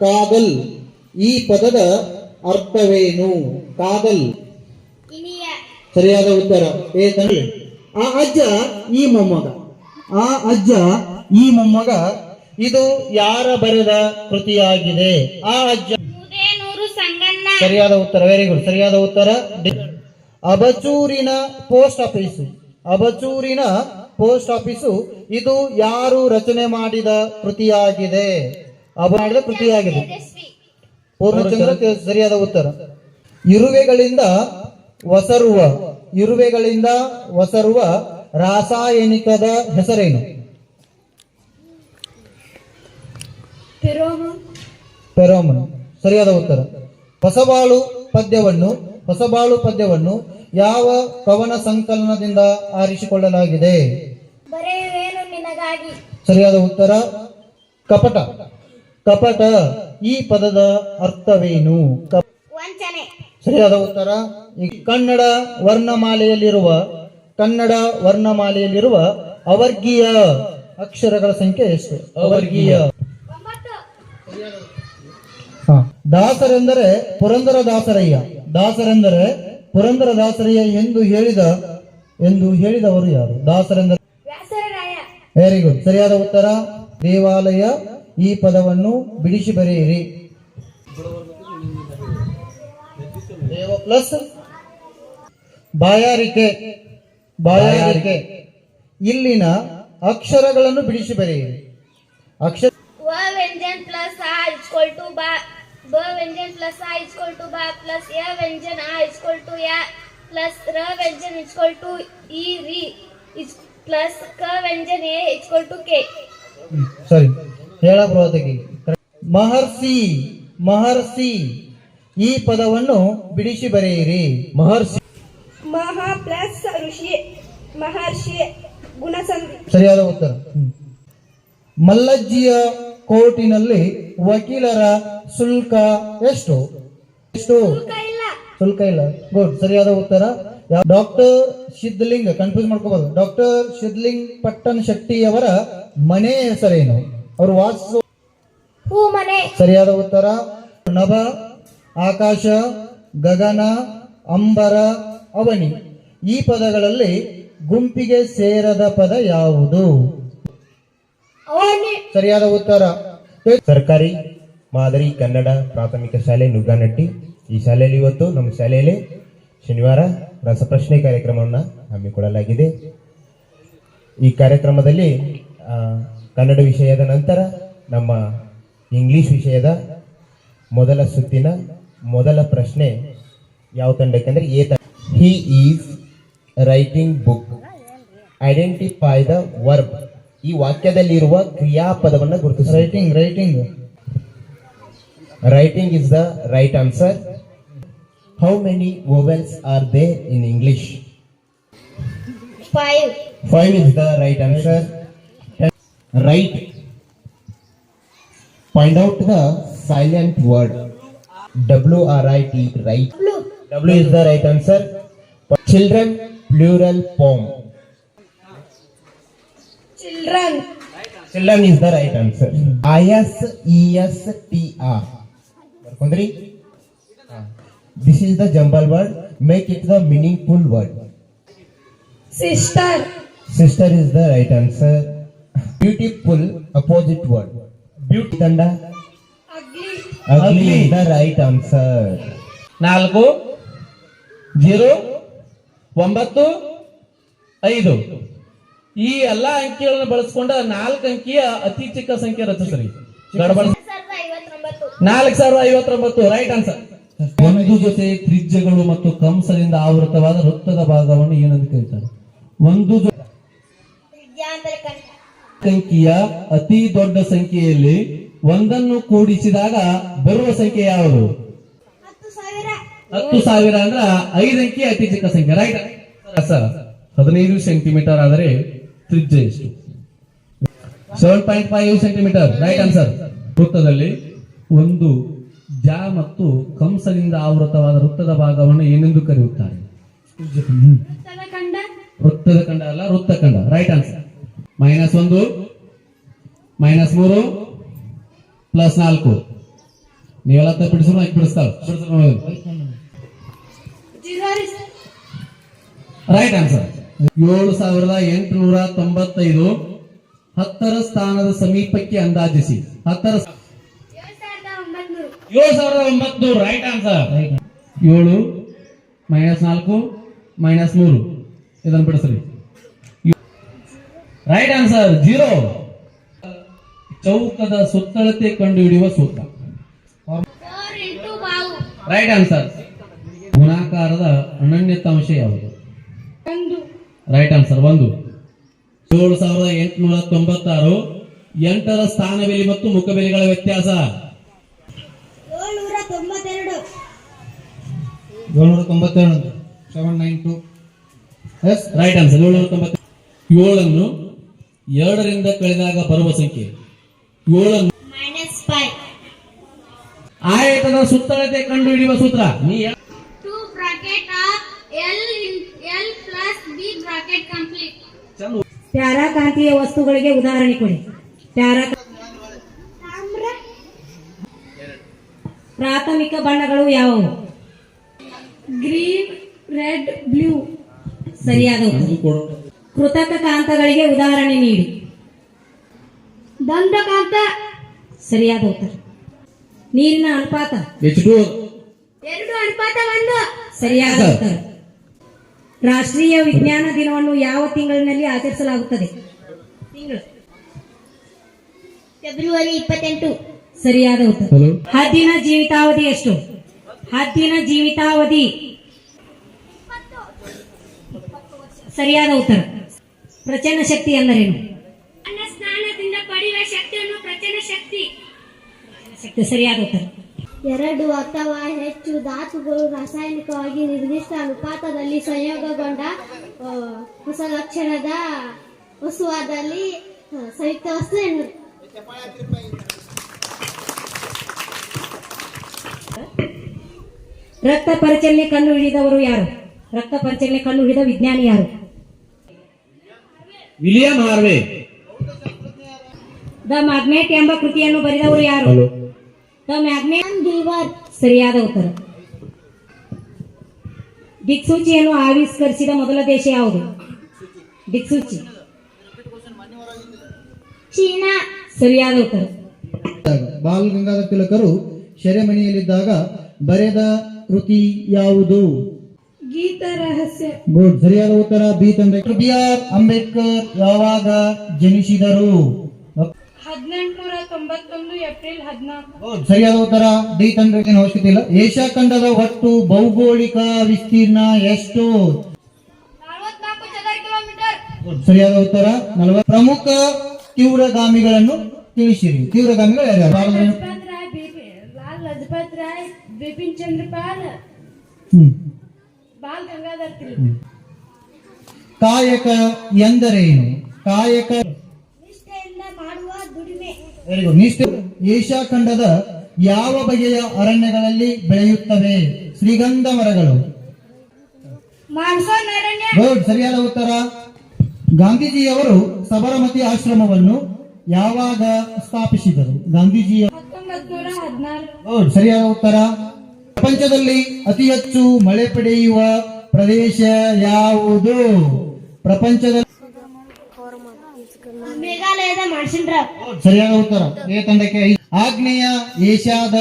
ಕಾದಲ್. ಈ ಪದದ ಅರ್ಥವೇನು? ಕಾದಲ್. ಸರಿಯಾದ ಉತ್ತರ. ಏ ತಂದೆ ಆ ಅಜ್ಜ ಈ ಮೊಮ್ಮಗ. ಆ ಅಜ್ಜ ಈ ಮೊಮ್ಮಗ. ಇದು ಯಾರ ಬರೆದ ಕೃತಿಯಾಗಿದೆ? ಆ ಅಜ್ಜ. ಸರಿಯಾದ ಉತ್ತರ. ವೆರಿ ಗುಡ್ ಸರಿಯಾದ ಉತ್ತರ. ಅಬಚೂರಿನ ಪೋಸ್ಟ್ ಆಫೀಸ್. ಅಬಚೂರಿನ ಪೋಸ್ಟ್ ಆಫೀಸು. ಇದು ಯಾರು ರಚನೆ ಮಾಡಿದ ಕೃತಿಯಾಗಿದೆ? ಮಾಡಿದ ಕೃತಿಯಾಗಿದೆ ಪೂರ್ಣಚಂದ್ರ ಸರಿಯಾದ ಉತ್ತರ. ಇರುವೆಗಳಿಂದ ಒಸರುವ ಇರುವೆಗಳಿಂದ ಒಸರುವ ರಾಸಾಯನಿಕದ ಹೆಸರೇನು? ಪೆರೋಮನ್ ಸರಿಯಾದ ಉತ್ತರ. ಹೊಸಬಾಳು ಪದ್ಯವನ್ನು ಹೊಸಬಾಳು ಪದ್ಯವನ್ನು ಯಾವ ಕವನ ಸಂಕಲನದಿಂದ ಆರಿಸಿಕೊಳ್ಳಲಾಗಿದೆ? ಸರಿಯಾದ ಉತ್ತರ. ಕಪಟ. ಕಪಟ ಈ ಪದದ ಅರ್ಥವೇನು? ವಂಚನೆ. ಸರಿಯಾದ ಉತ್ತರ? ಈ ಕನ್ನಡ ವರ್ಣಮಾಲೆಯಲ್ಲಿರುವ ಕನ್ನಡ ವರ್ಣಮಾಲೆಯಲ್ಲಿರುವ ಅವರ್ಗೀಯ ಅಕ್ಷರಗಳ ಸಂಖ್ಯೆ ಎಷ್ಟು? ಅವರ್ಗೀಯ. ದಾಸರೆಂದರೆ ಪುರಂದರ ದಾಸರಯ್ಯ. ದಾಸರೆಂದರೆ ಪುರಂದರ ದಾಸರಯ್ಯ ಎಂದು ಹೇಳಿದ ಎಂದು ಹೇಳಿದವರು ಯಾರು? ದಾಸರೆಂದರೆ ವೆರಿ ಗುಡ್ ಸರಿಯಾದ ಉತ್ತರ? ದೇವಾಲಯ ಈ ಪದವನ್ನು ಬಿಡಿಸಿ ಬರೆಯಿರಿ. ದೇವ ಪ್ಲಸ್ ಬಾಯಾರಿಕೆ ಬಾಯಾರಿಕೆ. ಇಲ್ಲಿನ ಅಕ್ಷರಗಳನ್ನು ಬಿಡಿಸಿ ಬರೆಯಿರಿ. ಅಕ್ಷರ ವ ವ್ಯಂಜನ್ ಪ್ಲಸ್ ಆ ಇಸ್ಕೊಲ್ ಟು ಬಾ ಬ ವ್ಯಂಜನ್ ಪ್ಲಸ್ ಆ ಇಸ್ಕೊಲ್ ಟು ಬಾ ಪ್ಲಸ್ ಯ ವ್ಯಂಜನ್ ಆ ಇಸ್ಕೊಲ್ ಟು ಯ ಪ್ಲಸ್ ರ ವ್ಯಂಜನ್ ಇಸ್ಕೊಲ್ ಟು ಇ ರಿ ಇಸ್ ಪ್ಲಸ್ ಕ ವ್ಯಂಜನ್ ಎ ಇಸ್ಕೊಲ್ ಟು ಕೆ. ಸರಿ. ಹೇಳ ಬರೋದಕ್ಕೆ ಮಹರ್ಷಿ ಮಹರ್ಷಿ ಈ ಪದವನ್ನು ಬಿಡಿಸಿ ಬರೆಯಿರಿ. ಮಹರ್ಷಿ. ಮಹಾ ಪ್ಲಸ್ ಋಷಿ ಮಹರ್ಷಿ ಗುಣಸಂಧಿ. ಸರಿಯಾದ ಉತ್ತರ. ಮಲ್ಲಜ್ಜಿಯ ಕೋರ್ಟಿನಲ್ಲಿ ವಕೀಲರ ಶುಲ್ಕ ಎಷ್ಟು? ಎಷ್ಟು? ಶುಲ್ಕ ಇಲ್ಲ. ಗುಡ್. ಸರಿಯಾದ ಉತ್ತರ. ಡಾಕ್ಟರ್ ಸಿದ್ಧಲಿಂಗ್ ಕನ್ಫ್ಯೂಸ್ ಮಾಡ್ಕೋಬಹುದು. ಡಾಕ್ಟರ್ ಸಿದ್ಧಲಿಂಗ್ ಪಟ್ಟಣ ಶೆಟ್ಟಿಯವರ ಮನೆ ಹೆಸರೇನು? ಅವರು ಹೂ ಮನೆ. ಸರಿಯಾದ ಉತ್ತರ. ನಭ ಆಕಾಶ ಗಗನ ಅಂಬರ ಅವನಿ. ಈ ಪದಗಳಲ್ಲಿ ಗುಂಪಿಗೆ ಸೇರದ ಪದ ಯಾವುದು? ಸರಿಯಾದ ಉತ್ತರ. ಸರ್ಕಾರಿ ಮಾದರಿ ಕನ್ನಡ ಪ್ರಾಥಮಿಕ ಶಾಲೆ ನುಗ್ಗಾನಟ್ಟಿ. ಈ ಶಾಲೆಯಲ್ಲಿ ಇವತ್ತು ನಮ್ಮ ಶಾಲೆಯಲ್ಲಿ ಶನಿವಾರ ರಸಪ್ರಶ್ನೆ ಕಾರ್ಯಕ್ರಮವನ್ನು ಹಮ್ಮಿಕೊಳ್ಳಲಾಗಿದೆ. ಈ ಕಾರ್ಯಕ್ರಮದಲ್ಲಿ ಕನ್ನಡ ವಿಷಯದ ನಂತರ ನಮ್ಮ ಇಂಗ್ಲಿಷ್ ವಿಷಯದ ಮೊದಲ ಸುತ್ತಿನ ಮೊದಲ ಪ್ರಶ್ನೆ ಯಾವ ತಂಡಕ್ಕೆ ಅಂದರೆ ಏ ತಂಡ he is writing book identify the verb ಈ ವಾಕ್ಯದಲ್ಲಿರುವ ಕ್ರಿಯಾಪದವನ್ನು ಗುರುತಿಸ. Writing writing writing is the right answer how many vowels are they in English five five is the right answer. Write, find out the silent word. W R I T, right? W, w is the right answer. Children, plural form. Children. Children is the right answer. I S E S T R. Kundri? This is the jumble word. Make it the meaningful word. Sister. Sister is the right answer. Beautiful opposite word beauty tanda. Ugly Ugly right the right answer. ನಾಲ್ಕು. Zero. ಒಂಬತ್ತು. ಐದು. ಈ ಎಲ್ಲಾ ಅಂಕಿಗಳನ್ನು ಬಳಸ್ಕೊಂಡ ನಾಲ್ಕು ಅಂಕಿಯ ಅತಿ ಚಿಕ್ಕ ಸಂಖ್ಯೆ ರಚಿಸ್ರಿ ನಾಲ್ಕು ಸಾವಿರದ ಐವತ್ತೊಂಬತ್ತು. ರೈಟ್ ಆನ್ಸರ್ ಒಂದು ಜೊತೆ ತ್ರಿಜ್ಯಗಳು ಮತ್ತು ಕಂಸದಿಂದ ಆವೃತವಾದ ವೃತ್ತದ ಭಾಗವನ್ನು ಏನಂತ ಕರೀತಾರೆ? ಒಂದು ಜೊತೆ ಸಂಖ್ಯೆಯ ಅತಿ ದೊಡ್ಡ ಸಂಖ್ಯೆಯಲ್ಲಿ ಒಂದನ್ನು ಕೂಡಿಸಿದಾಗ ಬರುವ ಸಂಖ್ಯೆ ಯಾವುದು? ಹತ್ತು ಸಾವಿರ. ಅಂದ್ರ ಐದು ಅಂಕಿ ಅತಿ ಚಿಕ್ಕ ಸಂಖ್ಯೆ ರೈಟ್ ಸರ್ ಹದಿನೈದು ಸೆಂಟಿಮೀಟರ್ ಆದರೆ ತ್ರಿಜ್ಯ ಎಷ್ಟು? Seven point five centimetre right answer ವೃತ್ತದಲ್ಲಿ ಒಂದು ಜ ಮತ್ತು ಕಂಸದಿಂದ ಆವೃತವಾದ ವೃತ್ತದ ಭಾಗವನ್ನು ಏನೆಂದು ಕರೆಯುತ್ತಾರೆ? ವೃತ್ತದ ಕಂಡ? ಅಲ್ಲ ವೃತ್ತ ಖಂಡ ರೈಟ್ ಆನ್ಸರ್ ಮೈನಸ್ ಒಂದು, ಮೈನಸ್ ಮೂರು, ಪ್ಲಸ್ ನಾಲ್ಕು. ನೀವೆಲ್ಲ ರೀ ಸರ್ ರೈಟ್ ಆನ್ಸರ್ ಏಳು ಸಾವಿರದ ಎಂಟುನೂರ ತೊಂಬತ್ತೈದು, ಹತ್ತರ ಸ್ಥಾನದ ಸಮೀಪಕ್ಕೆ ಅಂದಾಜಿಸಿ. ಹತ್ತರ ಏಳು ಸಾವಿರದ ಒಂಬತ್ತು ರೈಟ್ ಆನ್ಸರ್ ಏಳು, ಮೈನಸ್ ನಾಲ್ಕು, ಮೈನಸ್ ಮೂರು. ಇದನ್ನು ಬಿಡಿಸ್ರಿ. ರೈಟ್ ಆನ್ಸರ್ ಜೀರೋ ಚೌಕದ ಸುತ್ತಳತೆ ಕಂಡುಹಿಡಿಯುವ ಸೂತ್ರ. ರೈಟ್ ಆನ್ಸರ್ ಗುಣಾಕಾರದ ಅನನ್ಯತಾಂಶ ಯಾವುದು? ಒಂದು. ರೈಟ್ ಆನ್ಸರ್ ಒಂದು. ಏಳು ಸಾವಿರದ ಎಂಟುನೂರ ತೊಂಬತ್ತಾರು. ಎಂಟರ ಸ್ಥಾನಬೆಲೆ ಮತ್ತು ಮುಖಬೆಲೆಗಳ ವ್ಯತ್ಯಾಸ? ಏಳ್ನೂರ ತೊಂಬತ್ತೆರಡು. ಏಳ್ನೂರ ತೊಂಬತ್ತೆರಡು. Seven nine two is right answer ಏಳ್ನೂರ ತೊಂಬತ್ತ ಏಳನ್ನು ಎರಡರಿಂದ ಕಳೆದಾಗ ಬರುವ ಸಂಖ್ಯೆ ಫೈವ್. ಆಯತದ ಸುತ್ತಳತೆ ಕಂಡುಹಿಡಿಯುವ ಸೂತ್ರ. ನೀ ಪ್ಯಾರಾಕಾಂತೀಯ ವಸ್ತುಗಳಿಗೆ ಉದಾಹರಣೆ ಕೊಡಿ. ಪ್ಯಾರಾ ಪ್ರಾಥಮಿಕ ಬಣ್ಣಗಳು ಯಾವುವು? ಗ್ರೀನ್ ರೆಡ್ ಬ್ಲೂ ಸರಿಯಾದ ಕೊಡು. ಕೃತಕ ಕಾಂತಗಳಿಗೆ ಉದಾಹರಣೆ ನೀಡಿ. ದಂತಕಾಂತ. ಸರಿಯಾದ ಉತ್ತರ. ನೀರಿನ ಅನುಪಾತ. H2O. ಎರಡು ಅನುಪಾತ ಒಂದು. ಸರಿಯಾದ ಸರ್. ಉತ್ತರ. ರಾಷ್ಟ್ರೀಯ ವಿಜ್ಞಾನ ದಿನವನ್ನು ಯಾವ ತಿಂಗಳಿನಲ್ಲಿ ಆಚರಿಸಲಾಗುತ್ತದೆ? ತಿಂಗಳು. ಫೆಬ್ರವರಿ ಇಪ್ಪತ್ತೆಂಟು. ಸರಿಯಾದ ಉತ್ತರ. ಹದ್ದಿನ ಜೀವಿತಾವಧಿ ಎಷ್ಟು? ಹದ್ದಿನ ಜೀವಿತಾವಧಿ. ಸರಿಯಾದ ಉತ್ತರ. ಪ್ರಚನ್ನ ಶಕ್ತಿ ಎಂದರೇನು? ಅನ್ನ ಸ್ನಾನದಿಂದ ಪಡೆಯುವ ಶಕ್ತಿಯನ್ನು ಪ್ರಚನ ಶಕ್ತಿ. ಶಕ್ತಿ ಸರಿಯಾದ ಉತ್ತರ. ಎರಡು ಅಥವಾ ಹೆಚ್ಚು ಧಾತುಗಳು ರಾಸಾಯನಿಕವಾಗಿ ನಿರ್ದಿಷ್ಟ ಅನುಪಾತದಲ್ಲಿ ಸಂಯೋಗಗೊಂಡ ಹೊಸ ಲಕ್ಷಣದ ವಸ್ತುವಾದಲ್ಲಿ ಸಂಯುಕ್ತ ವಸ್ತು ಎನ್ನುವುದು ರಕ್ತ ಪರಿಚಲನೆ ಕಂಡು ಹಿಡಿದವರು ಯಾರು? ರಕ್ತ ಪರಿಚಲನೆ ಕಂಡು ಹಿಡಿದ ವಿಜ್ಞಾನಿ ಯಾರು? William Harvey. ದ ಮ್ಯಾಗ್ನೆಟ್ ಎಂಬ ಕೃತಿಯನ್ನು ಬರೆದವರು ಯಾರು? ದ ಮ್ಯಾಗ್ನೆಟ್ ಸರಿಯಾದ ಉತ್ತರ. ದಿಕ್ಸೂಚಿಯನ್ನು ಆವಿಷ್ಕರಿಸಿದ ಮೊದಲ ದೇಶ ಯಾವುದು? ದಿಕ್ಸೂಚಿ. ಚೀನಾ. ಸರಿಯಾದ ಉತ್ತರ. ಬಾಲ್ ಗಂಗಾಧರ ತಿಲಕರು ಸೆರೆಮನೆಯಲ್ಲಿದ್ದಾಗ ಬರೆದ ಕೃತಿ ಯಾವುದು? ಗೀತ ರಹಸ್ಯ. ಗುಡ್ ಸರಿಯಾದ ಉತ್ತರ ಬಿ ತಂದೆ. ಬಿ ಆರ್ ಅಂಬೇಡ್ಕರ್ ಯಾವಾಗ ಜನಿಸಿದರು? ಹದಿನೆಂಟುನೂರ ತೊಂಬತ್ತೊಂದು ಏಪ್ರಿಲ್ ಹದಿನಾಲ್ಕು. ಸರಿಯಾದ ಉತ್ತರ ಡಿ ತಂದ್ರೆ ಏನು ಅವಶ್ಯಕತೆ ಇಲ್ಲ. ಏಷ್ಯಾ ಖಂಡದ ಒಟ್ಟು ಭೌಗೋಳಿಕ ವಿಸ್ತೀರ್ಣ ಎಷ್ಟು? ನಲವತ್ನಾಲ್ಕು ಚದರ ಕಿಲೋಮೀಟರ್. ಸರಿಯಾದ ಉತ್ತರ ನಲವತ್ತು ಪ್ರಮುಖ ತೀವ್ರಗಾಮಿಗಳನ್ನು ತಿಳಿಸಿರಿ. ತೀವ್ರಗಾಮಿಗಳು ಯಾರ್ಯಾರು? ಲಜಪತ್ ರಾಯ್ ಲಜಪತ್ ಬಿಪಿನ್ ಚಂದ್ರ ಪಾಲ್ ಹ್ಮ್. ಕಾಯಕ ಎಂದರೇನು? ಕಾಯಕ ನಿಷ್ಠೆ ಏಷ್ಯಾ ಖಂಡದ ಯಾವ ಬಗೆಯ ಅರಣ್ಯಗಳಲ್ಲಿ ಬೆಳೆಯುತ್ತವೆ? ಶ್ರೀಗಂಧ ಮರಗಳು. ಸರಿಯಾದ ಉತ್ತರ. ಗಾಂಧೀಜಿಯವರು ಸಬರಮತಿ ಆಶ್ರಮವನ್ನು ಯಾವಾಗ ಸ್ಥಾಪಿಸಿದರು? ಗಾಂಧೀಜಿಯ ಸರಿಯಾದ ಉತ್ತರ. ಪ್ರಪಂಚದಲ್ಲಿ ಅತಿ ಹೆಚ್ಚು ಮಳೆ ಪಡೆಯುವ ಪ್ರದೇಶ ಯಾವುದು? ಪ್ರಪಂಚದ ಮೇಘಾಲಯದ ಮಾನ್ಸೂನ್ ರಾವ್ ಸರಿಯಾದ ಉತ್ತರ. ಎ ತಂಡಕ್ಕೆ. ಆಗ್ನೇಯ ಏಷ್ಯಾದ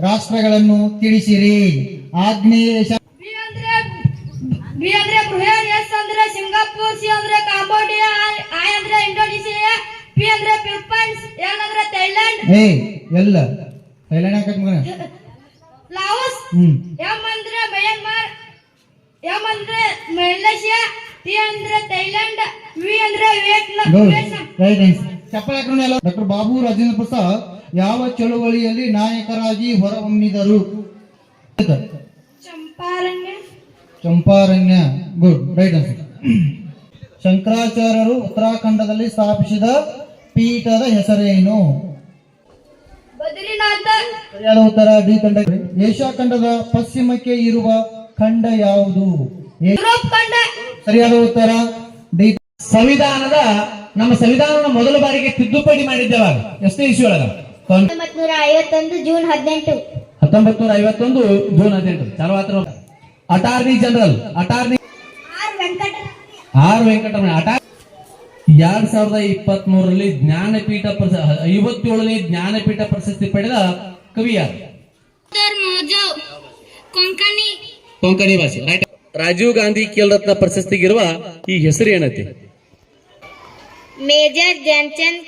ರಾಷ್ಟ್ರಗಳನ್ನು ತಿಳಿಸಿರಿ. ಆಗ್ನೇಯ ಏಷ್ಯಾ ಬಿ ಅಂದ್ರೆ ಬೃಹನ್ ಎಸ್ ಅಂದ್ರೆ ಸಿಂಗಾಪುರ್ ಸಿ ಅಂದ್ರೆ ಕಾಂಬೋಡಿಯಾ ಐ ಅಂದ್ರೆ ಇಂಡೋನೇಷಿಯಾ ಪಿ ಅಂದ್ರೆ ಫಿಲಿಪೈನ್ಸ್ ಎಲ್ ಅಂದ್ರೆ ಥೈಲ್ಯಾಂಡ್. ಏ ಎಲ್ಲ. ಥೈಲ್ಯಾಂಡ್ ಮಗನ? ಲಾವೋಸ್ ಹ್ಮ್. ಎಂ ಅಂದ್ರೆ ಮಯನ್ಮಾರ್. ಎಂ ಅಂದ್ರೆ ಮಲೇಷ್ಯಾ ಟಿ ಅಂದ್ರೆ ಥೈಲ್ಯಾಂಡ್ ವಿ ಅಂದ್ರೆ ವಿಯೆಟ್ನಾಂ. ಡಾಕ್ಟರ್ ಬಾಬು ರಾಜೇಂದ್ರ ಪ್ರಸಾದ್ ಯಾವ ಚಳುವಳಿಯಲ್ಲಿ ನಾಯಕರಾಗಿ ಹೊರಹೊಮ್ಮಿದರು? Champaranya. Champaranya. Good right answer ಶಂಕರಾಚಾರ್ಯರು ಉತ್ತರಾಖಂಡದಲ್ಲಿ ಸ್ಥಾಪಿಸಿದ ಪೀಠದ ಹೆಸರೇನು? ಬದ್ರಿನಾಥ. ಸರಿಯಾದ ಉತ್ತರ ಡಿ ತಂಡ. ಏಷ್ಯಾ ಖಂಡದ ಪಶ್ಚಿಮಕ್ಕೆ ಇರುವ ಖಂಡ ಯಾವುದು? ಸರಿಯಾದ ಉತ್ತರ? ಡಿ ಸಂವಿಧಾನದ ನಮ್ಮ ಸಂವಿಧಾನ ಮೊದಲ ಬಾರಿಗೆ ತಿದ್ದುಪಡಿ ಮಾಡಿದ್ದೇವಾಗ ಎಷ್ಟೇ ಇಶ್ಯೂ ಒಳಗ ಹತ್ತೊಂಬತ್ ಐವತ್ತೊಂದು ಜೂನ್ ಹದಿನೆಂಟು. ಹತ್ತೊಂಬತ್ತು ನೂರ ಐವತ್ತೊಂದು ಜೂನ್ ಹದಿನೆಂಟು. ಚಾಲು ಆತ್ರ attorney general attorney R Venkataramana. ಅಟಾರ್ ಎರಡ್ ಸಾವಿರದ ಇಪ್ಪತ್ತ್ ಮೂರರಲ್ಲಿ ಜ್ಞಾನಪೀಠ ಐವತ್ತೇಳನೇ ಜ್ಞಾನಪೀಠ ಪ್ರಶಸ್ತಿ ಪಡೆದ ಕವಿ ಯಾರು ಕೊಂಕಣಿ ಕೊಂಕಣಿ ಭಾಷೆ ರೈಟ್. ರಾಜೀವ್ ಗಾಂಧಿ ಖೇಲ್ ರತ್ನ ಪ್ರಶಸ್ತಿಗಿರುವ ಈ ಹೆಸರು ಏನೈತಿ? ಮೇಜರ್ ಧ್ಯಾನ್ಚಂದ್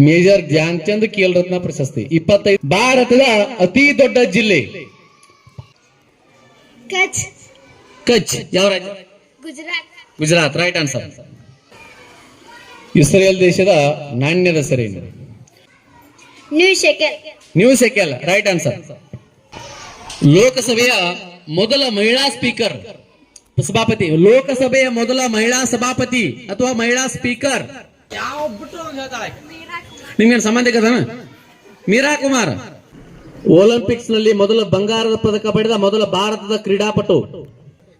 ಮೇಜರ್ ಧ್ಯಾನ್ ಚಂದ್ ಖೇಲ್ ರತ್ನ ಪ್ರಶಸ್ತಿ. ಇಪ್ಪತ್ತೈದು ಭಾರತದ ಅತಿ ದೊಡ್ಡ ಜಿಲ್ಲೆ. ಕಚ್. ಕಚ್. ಯಾವ ರಾಜ್ಯ? Gujarat. Gujarat. Right answer. Israel ದೇಶದ ನಾಣ್ಯದ ಹೆಸರೇನು new shekel. New shekel right answer. ಲೋಕಸಭೆಯ ಮೊದಲ ಮಹಿಳಾ ಸ್ಪೀಕರ್ ಸಭಾಪತಿ ಲೋಕಸಭೆಯ ಮೊದಲ ಮಹಿಳಾ ಸಭಾಪತಿ ಅಥವಾ ಮಹಿಳಾ ಸ್ಪೀಕರ್. ನಿಮ್ಗೇನು ಸಂಬಂಧ ಮೀರಾ ಕುಮಾರ್. ಒಲಿಂಪಿಕ್ಸ್ನಲ್ಲಿ ಮೊದಲ ಬಂಗಾರದ ಪದಕ ಪಡೆದ ಮೊದಲ ಭಾರತದ ಕ್ರೀಡಾಪಟು.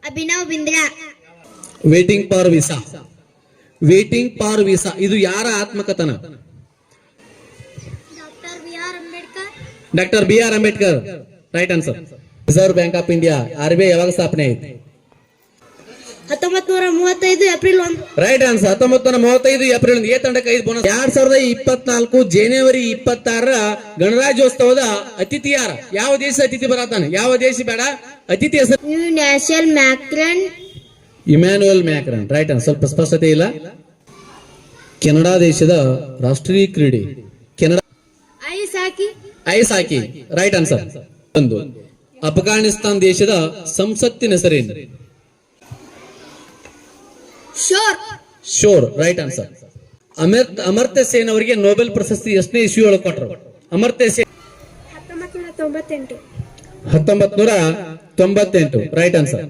Abhinav Bindra. Waiting for visa. Waiting for visa ಇದು ಯಾರ ಆತ್ಮಕಥನ? Doctor B R Ambedkar right answer. Reserve bank of India R B I ಯಾವಾಗ ಸ್ಥಾಪನೆ ಆಯ್ತು? ಹತ್ತೊಂಬತ್ ನೂರ ಮೂವತ್ತೈದು ಏಪ್ರಿಲ್ ಒಂದು. ರೈಟ್ ಆನ್ಸರ್ ಹತ್ತೊಂಬತ್ತು ನೂರ ಮೂವತ್ತೈದು ಏಪ್ರಿಲ್ ಒಂದು. ಎ ತಂಡಕ್ಕೆ ಐದು ಬೋನಸ್ ಎರಡ್ ಸಾವಿರದ ಇಪ್ಪತ್ನಾಲ್ಕು ಜನವರಿ ಇಪ್ಪತ್ತಾರರ ಗಣರಾಜ್ಯೋತ್ಸವದ ಅತಿಥಿ ಯಾರ? ಯಾವ ದೇಶ ಅತಿಥಿ ಬರತಾನೆ ಯಾವ ದೇಶ ಬೇಡ? ಅತಿಥಿ ಹೆಸರು? New national Macron Emmanuel Macron right answer ಸ್ವಲ್ಪ ಸ್ಪಷ್ಟತೆ ಇಲ್ಲ. ಕೆನಡಾ ದೇಶದ ರಾಷ್ಟ್ರೀಯ ಕ್ರೀಡೆ. Canada ice hockey. Ice hockey. Right answer ಒಂದು. ಅಫ್ಘಾನಿಸ್ತಾನ್ ದೇಶದ ಸಂಸತ್ತಿನ ಹೆಸರೇನು? ಶೋರ್ ರೈಟ್ ಆನ್ಸರ್ ಅಮರ್ ಅಮರ್ತ್ಯ ಸೇನ್ ಅವರಿಗೆ ನೋಬೆಲ್ ಪ್ರಶಸ್ತಿ ಎಷ್ಟನೇ ಇಶ್ಯೂ ಒಳಗೆ ಕೊಟ್ಟರು ಅಮರ್ತ್ಯ ಸೇನ್ ಹತ್ತೊಂಬತ್ತು ಹತ್ತೊಂಬತ್ ನೂರ ತೊಂಬತ್ತೆಂಟು ರೈಟ್ ಆನ್ಸರ್